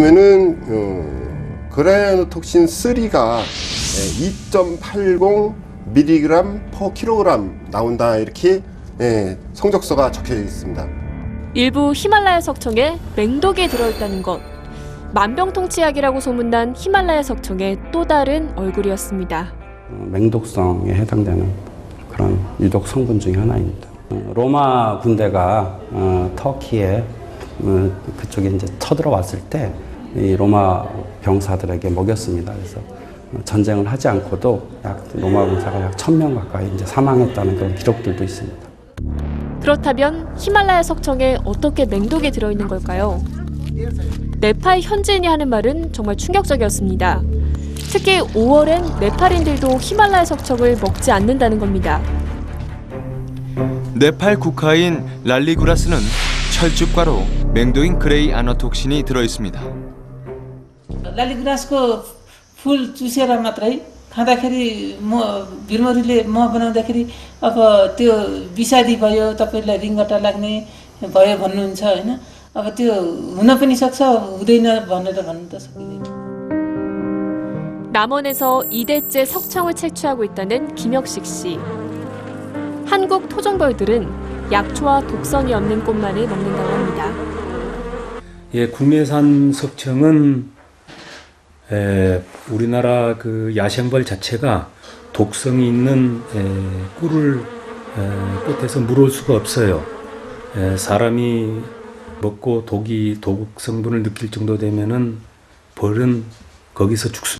보면은 어, 그라이아노톡신 3가 2.80 mg per kg 나온다 이렇게 예, 성적서가 적혀 있습니다. 일부 히말라야 석청에 맹독이 들어있다는 것. 만병통치약이라고 소문난 히말라야 석청의 또 다른 얼굴이었습니다. 어, 맹독성에 해당되는 그런 유독 성분 중에 하나입니다. 어, 로마 군대가 어, 터키에 어, 그쪽에 이제 쳐들어왔을 때 이 로마 병사들에게 먹였습니다. 그래서 어, 전쟁을 하지 않고도 약 로마 군사가 약 천 명 가까이 이제 사망했다는 그런 기록들도 있습니다. 그렇다면 히말라야 석청에 어떻게 맹독이 들어있는 걸까요? 네팔 현지인이 하는 말은 정말 충격적이었습니다. 특히 5월엔 네팔인들도 히말라야 석청을 먹지 않는다는 겁니다. 네팔 국화인 랄리구라스는 철쭉과로 맹도인 그레이 아너톡신이 들어 있습니다. लालीगुराँसको फुल चुसेर मात्रै खाँदाखेरि म भिरमरीले मह बनाउँदाखेरि अब त्यो विषादी भयो तपाईँलाई रिङ्गटा लाग्ने भयो भन्नुहुन्छ होइन अब त्यो हुन पनि सक्छ हुँदैन भनेर भन्नु त सकिँदैन 남원에서 2대째 석청을 채취하고 있다는 김혁식 씨. 한국 토종벌들은 약초와 독성이 없는 꽃만을 먹는다고 합니다. 예, 국내산 석청은 에, 우리나라 그 야생벌 자체가 독성이 있는 에, 꿀을 에, 꽃에서 물을 수가 없어요. 에, 사람이 먹고 독이 독 성분을 느낄 정도 되면은 벌은 거기서 죽습니다.